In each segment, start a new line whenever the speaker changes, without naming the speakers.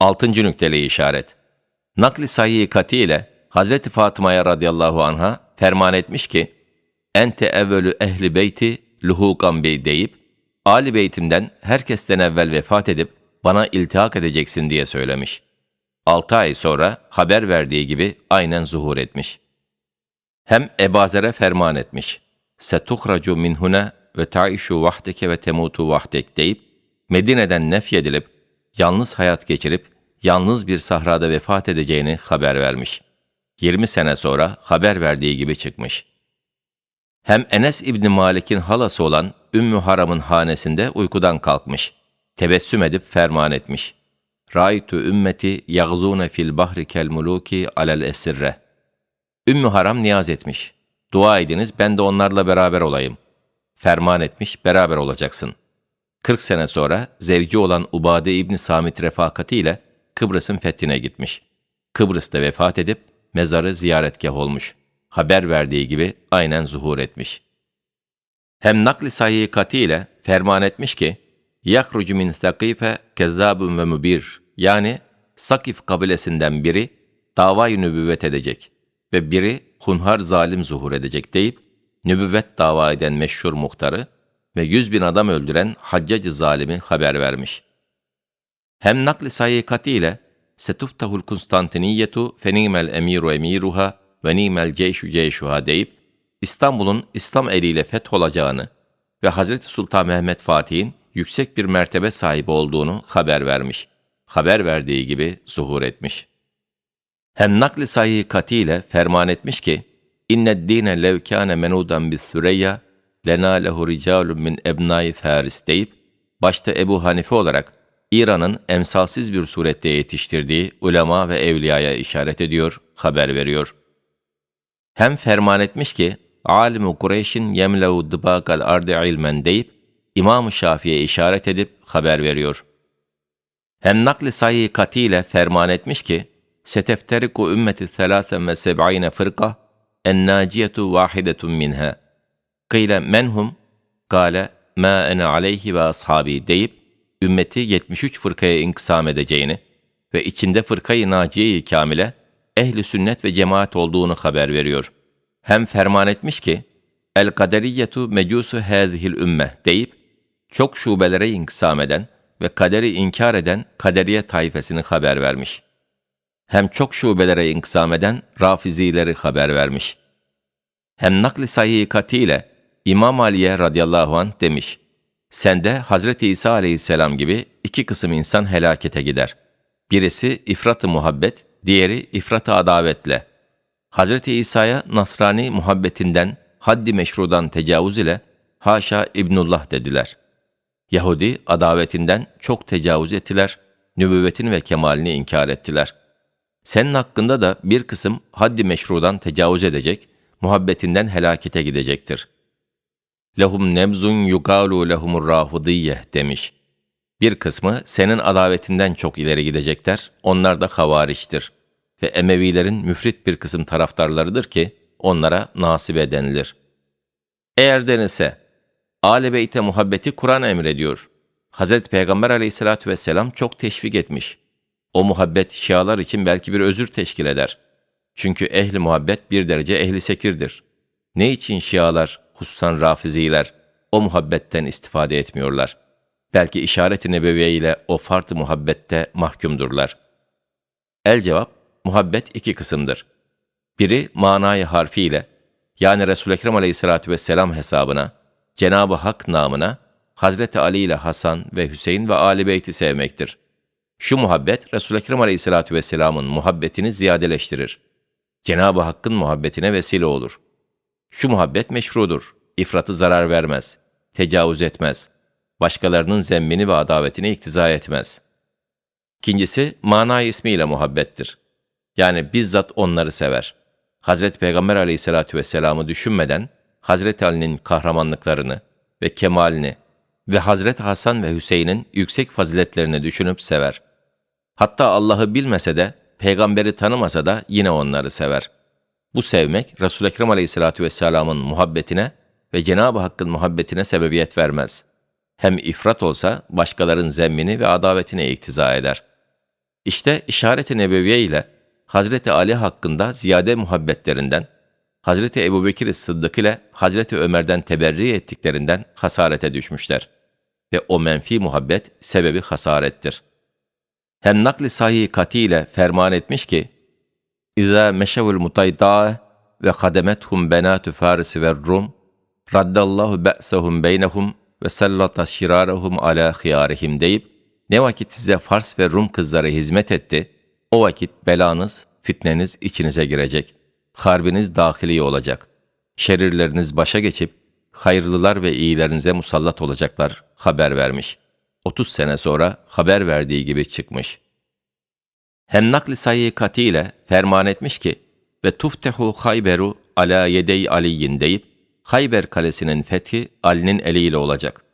Altıncı nükteli işaret. Nakli sahih kati ile Hazreti Fatıma'ya radıyallahu anha ferman etmiş ki, Ente evvelü ehli beyti luhukan bey deyip, Ali beytimden herkesten evvel vefat edip bana iltihak edeceksin diye söylemiş. Altı ay sonra haber verdiği gibi aynen zuhur etmiş. Hem Ebazer'e ferman etmiş. Setuhracu minhune ve taişu vahdeke ve temutu vahdek deyip, Medine'den nefyedilip, yalnız hayat geçirip, yalnız bir sahrada vefat edeceğini haber vermiş. 20 sene sonra haber verdiği gibi çıkmış. Hem Enes İbni Malik'in halası olan Ümmü Haram'ın hanesinde uykudan kalkmış. Tebessüm edip ferman etmiş. Raitu ümmeti yagzune fil bahri kel muluki alel esirre. Ümmü Haram niyaz etmiş. Dua ediniz ben de onlarla beraber olayım. Ferman etmiş beraber olacaksın. 40 sene sonra zevci olan Ubade İbni Samit refakatiyle Kıbrıs'ın fethine gitmiş. Kıbrıs'ta vefat edip mezarı ziyaretgah olmuş. Haber verdiği gibi aynen zuhur etmiş. Hem nakli sahih katiyle ferman etmiş ki, min sakife kezzabun ve mübir yani Sakif kabilesinden biri davayı nübüvvet edecek ve biri hunhar zalim zuhur edecek deyip nübüvvet dava eden meşhur muhtarı ve yüz bin adam öldüren haccacı zalimi haber vermiş. Hem nakli sahih katiyle setuftahul Konstantiniyetu fenimel emiru emiruha ve nimel ceyşu ceyşuha deyip İstanbul'un İslam eliyle fetholacağını ve Hazreti Sultan Mehmet Fatih'in yüksek bir mertebe sahibi olduğunu haber vermiş. Haber verdiği gibi zuhur etmiş. Hem nakli sahih katiyle ferman etmiş ki, İnned dine lev kâne menudan bis süreyya lena lehu ricalun min ebnai faris deyip, başta Ebu Hanife olarak İran'ın emsalsiz bir surette yetiştirdiği ulema ve evliyaya işaret ediyor, haber veriyor. Hem ferman etmiş ki, alimu Kureyş'in yemlevu dıbakal ardı ilmen deyip, İmam-ı Şafii'ye işaret edip haber veriyor. Hem nakli sayı katiyle ferman etmiş ki, setefteriku ümmeti selâsen ve seb'ine fırka, en naciyetu vahidetun minha. Kıyle menhum, kâle ma ene aleyhi ve ashabi deyip, ümmeti 73 fırkaya inkısam edeceğini ve içinde fırkayı naciye-i kamile, ehli sünnet ve cemaat olduğunu haber veriyor. Hem ferman etmiş ki, el kaderiyetu mecusu hâzihil ümme deyip, çok şubelere inkısam eden ve kaderi inkar eden kaderiye taifesini haber vermiş. Hem çok şubelere inkısam eden rafizileri haber vermiş. Hem nakli sahih katiyle İmam Ali'ye radıyallahu anh demiş, Sende Hazreti İsa aleyhisselam gibi iki kısım insan helakete gider. Birisi ifrat-ı muhabbet, diğeri ifrat-ı adavetle. Hazreti İsa'ya Nasrani muhabbetinden, haddi meşrudan tecavüz ile haşa İbnullah dediler. Yahudi adavetinden çok tecavüz ettiler, nübüvvetin ve kemalini inkar ettiler. Senin hakkında da bir kısım haddi meşrudan tecavüz edecek, muhabbetinden helakete gidecektir. Lehum nebzun yugalu lehumur rafıdiyye demiş. Bir kısmı senin adavetinden çok ileri gidecekler, onlar da havariçtir. Ve Emevilerin müfrit bir kısım taraftarlarıdır ki, onlara nasibe denilir. Eğer denilse, Âle Beyt'e muhabbeti Kur'an emrediyor. Hazreti Peygamber aleyhissalatü vesselam çok teşvik etmiş. O muhabbet şialar için belki bir özür teşkil eder. Çünkü ehli muhabbet bir derece ehli sekirdir. Ne için şialar, hususan rafiziler, o muhabbetten istifade etmiyorlar? Belki işaret-i nebeviye ile o fart muhabbette mahkumdurlar. El cevap, muhabbet iki kısımdır. Biri manayı harfiyle, yani Resul-i Ekrem aleyhissalatü vesselam hesabına, Cenab-ı Hak namına, Hazreti Ali ile Hasan ve Hüseyin ve Ali Beyt'i sevmektir. Şu muhabbet, Resul-i Ekrem aleyhissalatü vesselamın muhabbetini ziyadeleştirir. Cenab-ı Hakk'ın muhabbetine vesile olur. Şu muhabbet meşrudur, ifratı zarar vermez, tecavüz etmez, başkalarının zemmini ve adavetine iktiza etmez. İkincisi, mana ismiyle muhabbettir. Yani bizzat onları sever. Hazreti Peygamber aleyhissalatü vesselam'ı düşünmeden, Hazreti Ali'nin kahramanlıklarını ve kemalini ve Hazreti Hasan ve Hüseyin'in yüksek faziletlerini düşünüp sever. Hatta Allah'ı bilmese de, peygamberi tanımasa da yine onları sever. Bu sevmek, Resul-i Ekrem aleyhissalatü vesselamın muhabbetine ve Cenab-ı Hakk'ın muhabbetine sebebiyet vermez. Hem ifrat olsa başkaların zemmini ve adavetine iktiza eder. İşte işaret-i nebeviye ile Hazreti Ali hakkında ziyade muhabbetlerinden, Hazreti Ebubekir Sıddık ile Hazreti Ömer'den teberri ettiklerinden hasarete düşmüşler. Ve o menfi muhabbet sebebi hasarettir. Hem nakli sahih kati ile ferman etmiş ki, İza meşevul mutayda'a ve kademethum benatü Faris ve Rum, raddallahu be'sehum beynehum ve sallata şirarehum ala khiyarihim deyip, ne vakit size Fars ve Rum kızları hizmet etti, o vakit belanız, fitneniz içinize girecek. Harbiniz dahili olacak. Şerirleriniz başa geçip, hayırlılar ve iyilerinize musallat olacaklar haber vermiş. 30 sene sonra haber verdiği gibi çıkmış. Hem nakli sayı katiyle ferman etmiş ki, ve tuftehu Hayberu ala yedey aliyin deyip, Hayber kalesinin fethi Ali'nin eliyle olacak.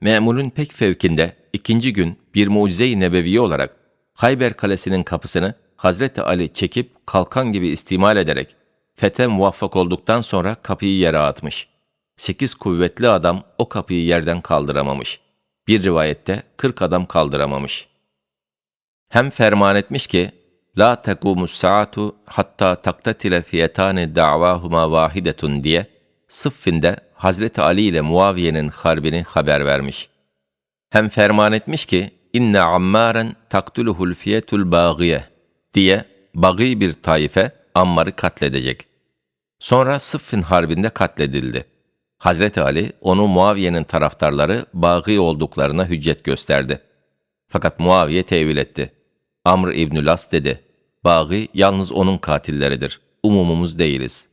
Memulün pek fevkinde ikinci gün bir mucize-i nebevi olarak Hayber kalesinin kapısını Hazreti Ali çekip kalkan gibi istimal ederek fethe muvaffak olduktan sonra kapıyı yere atmış. Sekiz kuvvetli adam o kapıyı yerden kaldıramamış. Bir rivayette kırk adam kaldıramamış. Hem ferman etmiş ki, La tekumus saatu hatta taktatile fiyetane da'vahuma vahidetun diye Sıffin'de Hazreti Ali ile Muaviye'nin harbini haber vermiş. Hem ferman etmiş ki, inne ammaren taktuluhul fiyetul bagiye diye bagi bir taife Ammar'ı katledecek. Sonra Sıffin Harbi'nde katledildi. Hazreti Ali onu Muaviye'nin taraftarları bagi olduklarına hüccet gösterdi. Fakat Muaviye tevil etti. Amr İbnü Las dedi, bagi yalnız onun katilleridir, umumumuz değiliz.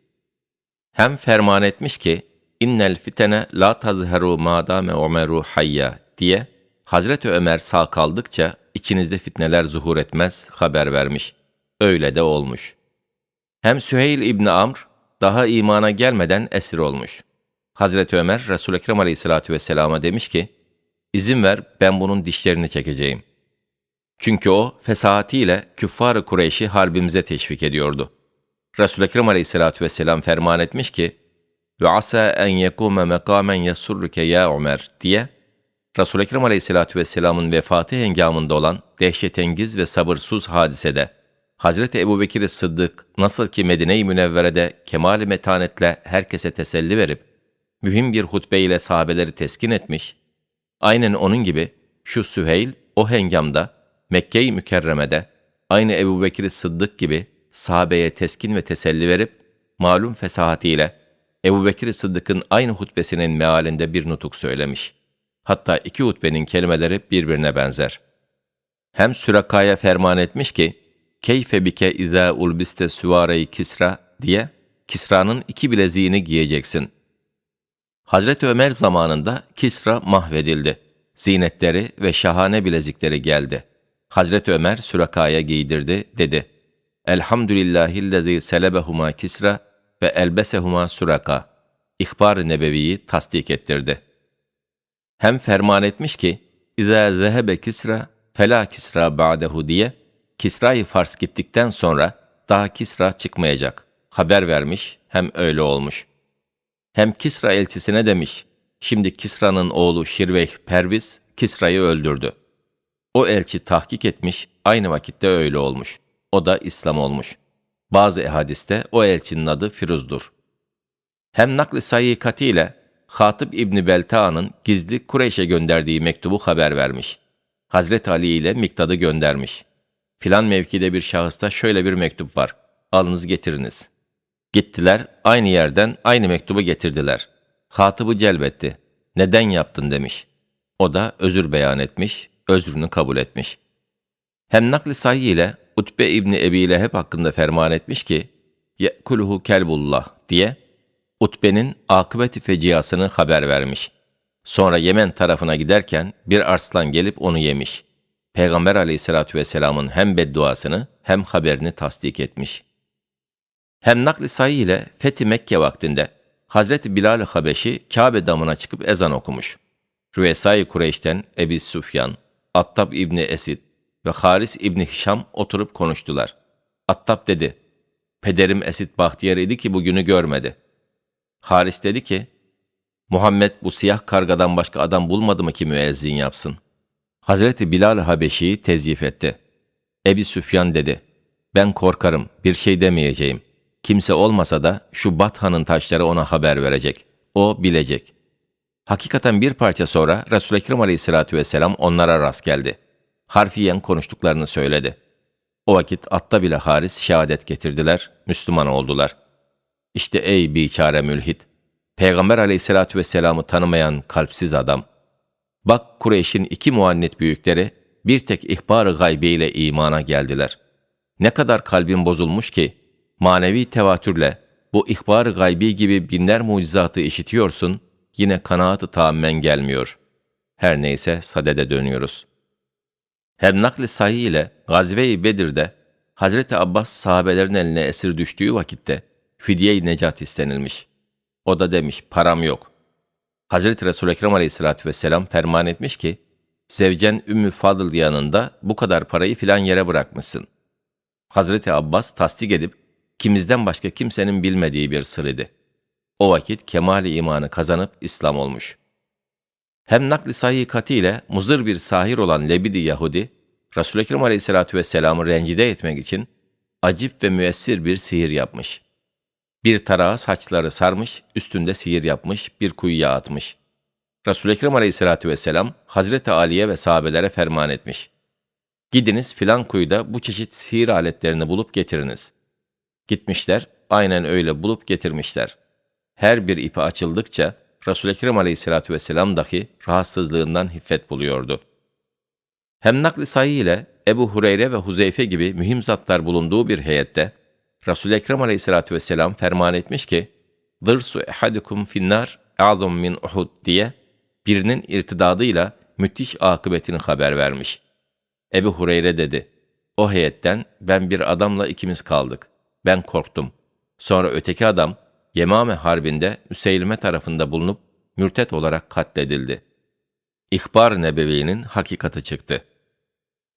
Hem ferman etmiş ki, innel fitene la tazheru madame Ömeru hayya diye Hazreti Ömer sağ kaldıkça içinizde fitneler zuhur etmez haber vermiş. Öyle de olmuş. Hem Süheyl İbni Amr daha imana gelmeden esir olmuş. Hazreti Ömer Resul-i Ekrem Aleyhisselatü Vesselam'a demiş ki, izin ver ben bunun dişlerini çekeceğim. Çünkü o fesahatiyle küffar-ı Kureyş'i harbimize teşvik ediyordu. Resul-i Ekrem Aleyhisselatü Vesselam ferman etmiş ki, ve asa en yekume mekamen yasurruke ya Ömer diye Resul-i Ekrem Aleyhisselatü Vesselam'ın vefatı hengamında olan dehşetengiz ve sabırsız hadisede, Hazreti Ebu Bekir Sıddık nasıl ki Medine-i Münevvere'de kemal metanetle herkese teselli verip, mühim bir hutbe ile sahabeleri teskin etmiş, aynen onun gibi şu Süheyl o hengamda Mekke-i Mükerreme'de aynı Ebu Bekir Sıddık gibi sahabeye teskin ve teselli verip, malum fesahatiyle Ebu Bekir Sıddık'ın aynı hutbesinin mealinde bir nutuk söylemiş.'' Hatta iki hutbenin kelimeleri birbirine benzer. Hem Süraka'ya ferman etmiş ki, keyfe bike izâ ulbiste süvareyi Kisra diye Kisra'nın iki bileziğini giyeceksin. Hazreti Ömer zamanında Kisra mahvedildi. Zinetleri ve şahane bilezikleri geldi. Hazreti Ömer Süraka'ya giydirdi, dedi. Elhamdülillahillezî selebehuma Kisra ve elbesehuma Süraka. İhbar-ı Nebevi'yi tasdik ettirdi.'' hem ferman etmiş ki İzâ zehebe Kisra fela Kisra ba'dehu diye Kisra-i Fars gittikten sonra daha Kisra çıkmayacak. Haber vermiş hem öyle olmuş. Hem Kisra elçisine demiş, şimdi Kisra'nın oğlu Şirveh Perviz Kisra'yı öldürdü. O elçi tahkik etmiş, aynı vakitte öyle olmuş. O da İslam olmuş. Bazı ehadiste o elçinin adı Firuz'dur. Hem nakli sayı ile Hatip İbni Belta'nın gizli Kureyş'e gönderdiği mektubu haber vermiş. Hazret Ali ile Miktad'ı göndermiş. Filan mevkide bir şahısta şöyle bir mektup var. Alınız getiriniz. Gittiler, aynı yerden aynı mektubu getirdiler. Hatıbı celbetti. Neden yaptın demiş. O da özür beyan etmiş, özrünü kabul etmiş. Hem nakli sahih ile Utbe İbni Ebi Leheb hakkında ferman etmiş ki, ye'kuluhu kelbullah diye Utbe'nin akıbeti feciasını haber vermiş. Sonra Yemen tarafına giderken bir arslan gelip onu yemiş. Peygamber aleyhissalatü vesselamın hem bedduasını hem haberini tasdik etmiş. Hem nakli sayı ile Fethi Mekke vaktinde Hazreti Bilal Habeşi Kabe damına çıkıp ezan okumuş. Rüvesai Kureyş'ten Ebi Sufyan, Attab İbni Esid ve Haris İbni Hişam oturup konuştular. Attab dedi, Pederim Esid bahtiyar idi ki bugünü görmedi.'' Haris dedi ki, Muhammed bu siyah kargadan başka adam bulmadı mı ki müezzin yapsın? Hazreti Bilal Habeşi'yi tezyif etti. Ebi Süfyan dedi, ben korkarım, bir şey demeyeceğim. Kimse olmasa da şu Bathan'ın taşları ona haber verecek. O bilecek. Hakikaten bir parça sonra Resul-i Ekrem aleyhissalatü vesselam onlara rast geldi. Harfiyen konuştuklarını söyledi. O vakit atta bile haris şehadet getirdiler, Müslüman oldular. İşte ey biçare mülhit, Peygamber aleyhissalatü vesselam'ı tanımayan kalpsiz adam. Bak Kureyş'in iki muannet büyükleri bir tek ihbar-ı gaybiyle imana geldiler. Ne kadar kalbin bozulmuş ki, manevi tevatürle bu ihbar-ı gaybi gibi binler mucizatı işitiyorsun, yine kanaat-ı tamamen gelmiyor. Her neyse sadede dönüyoruz. Hem nakli sahih ile Gazve-i Bedir'de Hazreti Abbas sahabelerin eline esir düştüğü vakitte fidye-i necat istenilmiş. O da demiş param yok. Hazreti Resul-i Ekrem aleyhissalatü vesselam ferman etmiş ki, Zevcen Ümmü Fadıl yanında bu kadar parayı filan yere bırakmışsın. Hazreti Abbas tasdik edip, kimizden başka kimsenin bilmediği bir sır idi. O vakit kemali imanı kazanıp İslam olmuş. Hem nakli sahih ile muzır bir sahir olan Lebidi Yahudi, Resul-i Ekrem aleyhissalatü vesselam'ı rencide etmek için acip ve müessir bir sihir yapmış. Bir tarağa saçları sarmış, üstünde sihir yapmış, bir kuyuya atmış. Resul-i Ekrem aleyhissalatü vesselam, Hazreti Ali'ye ve sahabelere ferman etmiş. Gidiniz filan kuyuda bu çeşit sihir aletlerini bulup getiriniz. Gitmişler, aynen öyle bulup getirmişler. Her bir ipi açıldıkça, Resul-i Ekrem aleyhissalatü vesselam dahi rahatsızlığından hiffet buluyordu. Hem nakli sayı ile Ebu Hureyre ve Huzeyfe gibi mühim zatlar bulunduğu bir heyette, Resul-i Ekrem aleyhissalatü vesselam ferman etmiş ki, ''Dırsu ehadikum finnar a'zum min Uhud'' diye birinin irtidadıyla müthiş akıbetini haber vermiş. Ebu Hureyre dedi, o heyetten ben bir adamla ikimiz kaldık. Ben korktum. Sonra öteki adam, Yemame Harbi'nde Müseylime tarafında bulunup mürtet olarak katledildi. İhbar Nebevi'nin hakikati çıktı.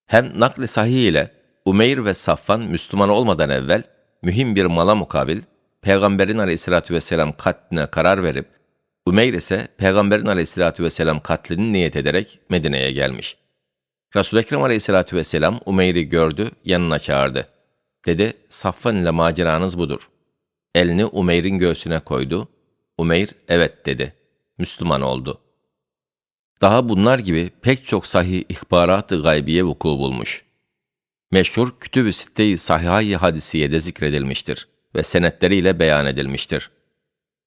Hem nakli sahih ile Umeyr ve Safvan Müslüman olmadan evvel mühim bir mala mukabil Peygamberin aleyhissalatü vesselam katline karar verip Umeyr ise Peygamberin aleyhissalatü vesselam katlini niyet ederek Medine'ye gelmiş. Resul-i Ekrem aleyhissalatü vesselam Umeyr'i gördü, yanına çağırdı. Dedi, Safvan ile maceranız budur. Elini Umeyr'in göğsüne koydu. Umeyr, evet dedi. Müslüman oldu. Daha bunlar gibi pek çok sahih ihbarat-ı gaybiye vuku bulmuş. Meşhur Kütüb-ü Sitte-i Sahih-i Hadisiye'de zikredilmiştir ve senetleriyle beyan edilmiştir.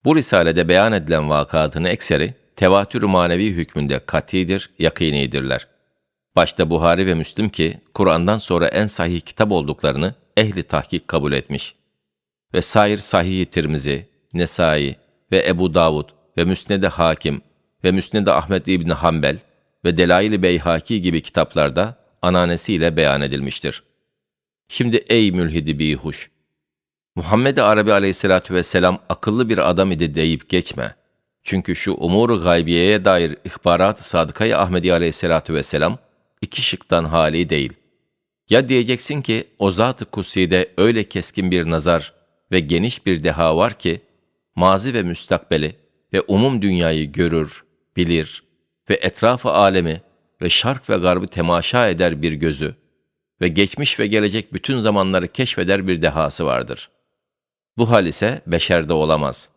Bu risalede beyan edilen vakatın ekseri, tevatür manevi hükmünde katidir, yakinidirler. Başta Buhari ve Müslim ki, Kur'an'dan sonra en sahih kitap olduklarını ehli tahkik kabul etmiş. Ve sair sahih Tirmizi, Nesai ve Ebu Davud ve Müsned-i Hakim ve Müsned-i Ahmet İbni Hanbel ve Delail-i Beyhaki gibi kitaplarda ananesiyle beyan edilmiştir. Şimdi ey mülhidi bihuş! Muhammed-i Arabi aleyhissalatü vesselam akıllı bir adam idi deyip geçme. Çünkü şu umur-u gaybiyeye dair ihbarat-ı sadıkayı Ahmedi aleyhissalatü vesselam iki şıktan hali değil. Ya diyeceksin ki o zat-ı kutsi'de öyle keskin bir nazar ve geniş bir deha var ki, mazi ve müstakbeli ve umum dünyayı görür, bilir ve etrafı alemi ve şark ve garbı temaşa eder bir gözü ve geçmiş ve gelecek bütün zamanları keşfeder bir dehası vardır. Bu hal ise beşerde olamaz.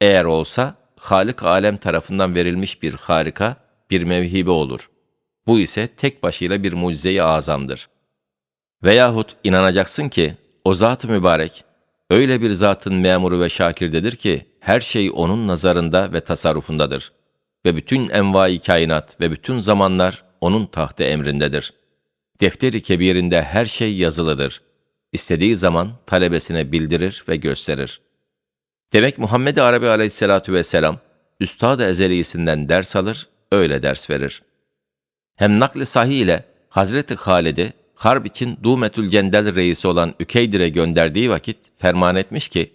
Eğer olsa, Halik alem tarafından verilmiş bir harika, bir mevhibe olur. Bu ise tek başıyla bir mucize-i azamdır. Veyahut inanacaksın ki, o zat-ı mübarek, öyle bir zatın memuru ve şakirdedir ki, her şey onun nazarında ve tasarrufundadır. Ve bütün envai kainat ve bütün zamanlar onun tahtı emrindedir. Defteri kebirinde her şey yazılıdır. İstediği zaman talebesine bildirir ve gösterir. Demek Muhammed Arabi aleyhissalatu vesselam, Üstad-ı Ezelisinden ders alır, öyle ders verir. Hem nakli sahih ile Hazreti Halid'i harp için Dumetül Cendel reisi olan Ükeydir'e gönderdiği vakit ferman etmiş ki,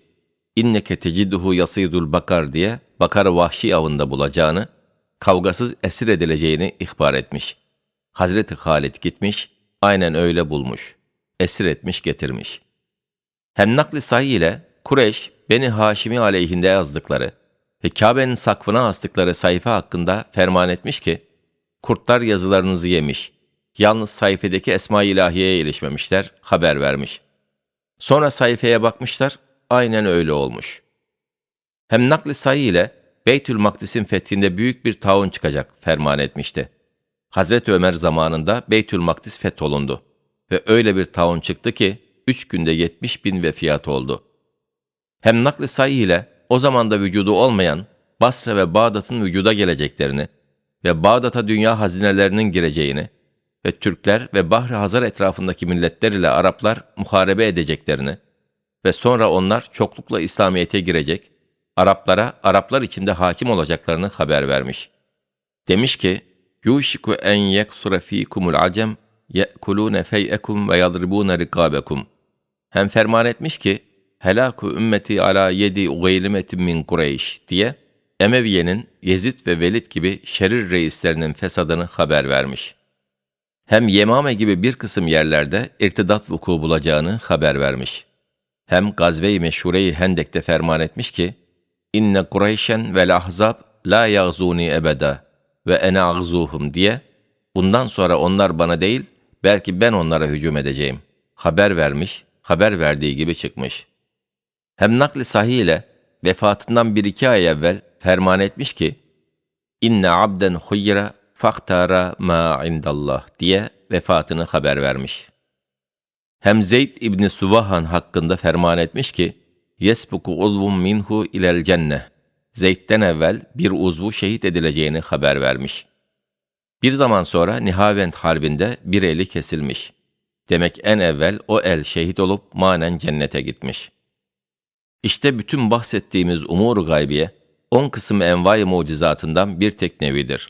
inneke tecidduhu yasidul bakar diye bakarı vahşi avında bulacağını, kavgasız esir edileceğini ihbar etmiş. Hazreti Halid gitmiş, aynen öyle bulmuş. Esir etmiş getirmiş. Hem nakli sayı ile Kureyş, Beni Haşimi aleyhinde yazdıkları ve Kabe'nin sakfına astıkları sayfa hakkında ferman etmiş ki, kurtlar yazılarınızı yemiş, Yalnız sayfedeki Esma-i İlahiye'ye ilişmemişler, haber vermiş. Sonra sayfaya bakmışlar, aynen öyle olmuş. Hem nakli sayı ile Beytül Makdis'in fethinde büyük bir taun çıkacak ferman etmişti. Hazreti Ömer zamanında Beytül Makdis fetholundu. Ve öyle bir taun çıktı ki, üç günde 70 bin vefiyat oldu. Hem nakli sayı ile o zamanda vücudu olmayan Basra ve Bağdat'ın vücuda geleceklerini ve Bağdat'a dünya hazinelerinin gireceğini ve Türkler ve Bahri Hazar etrafındaki milletler ile Araplar muharebe edeceklerini ve sonra onlar çoklukla İslamiyet'e girecek, Araplara Araplar içinde hakim olacaklarını haber vermiş. Demiş ki, يُوشِكُ en يَكْثُرَ ف۪يكُمُ الْعَجَمْ يَأْكُلُونَ فَيْئَكُمْ وَيَضْرِبُونَ رِقَابَكُمْ Hem ferman etmiş ki, helaku ümmeti ala yedi ugeylimetin min Kureyş diye Emeviye'nin Yezid ve Velid gibi şerir reislerinin fesadını haber vermiş. Hem Yemame gibi bir kısım yerlerde irtidat vuku bulacağını haber vermiş. Hem Gazve-i Meşhure-i Hendek'te ferman etmiş ki, inne Kureyşen vel ahzab la yağzuni ebeda ve ene ağzuhum diye, bundan sonra onlar bana değil, belki ben onlara hücum edeceğim. Haber vermiş, haber verdiği gibi çıkmış. Hem nakli sahih ile vefatından bir iki ay evvel ferman etmiş ki, inne abden huyyira fahtara ma indallah diye vefatını haber vermiş. Hem Zeyd İbni Suvahan hakkında ferman etmiş ki, yesbuku uzvun minhu ilel cenne. Zeyd'den evvel bir uzvu şehit edileceğini haber vermiş. Bir zaman sonra Nihavend Harbi'nde bir eli kesilmiş. Demek en evvel o el şehit olup manen cennete gitmiş. İşte bütün bahsettiğimiz umur gaybiye, on kısım envai mucizatından bir tek nevidir.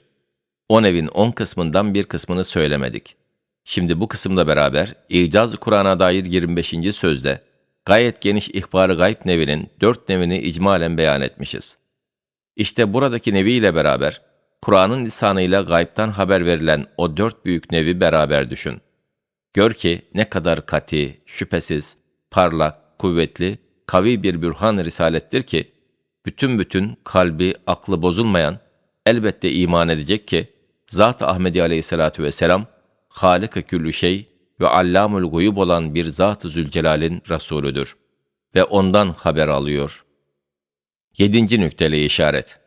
On evin on kısmından bir kısmını söylemedik. Şimdi bu kısımla beraber İcaz Kur'an'a dair 25. sözde gayet geniş ihbar-ı gayb nevinin dört nevini icmalen beyan etmişiz. İşte buradaki nevi ile beraber Kur'an'ın lisanıyla gaybtan haber verilen o dört büyük nevi beraber düşün. Gör ki ne kadar kati, şüphesiz, parlak, kuvvetli, kavi bir bürhan risalettir ki, bütün bütün kalbi, aklı bozulmayan, elbette iman edecek ki, Zat-ı Ahmedi aleyhissalatu vesselam, Halik-i küllü şey ve allamul guyub olan bir Zat-ı Zülcelal'in Resulüdür ve ondan haber alıyor. Yedinci nükteli işaret.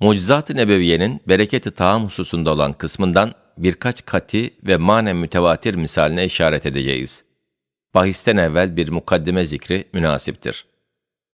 Mucizat-ı Nebeviye'nin bereketi taam hususunda olan kısmından birkaç kati ve manen mütevatir misaline işaret edeceğiz. Bahisten evvel bir mukaddime zikri münasiptir.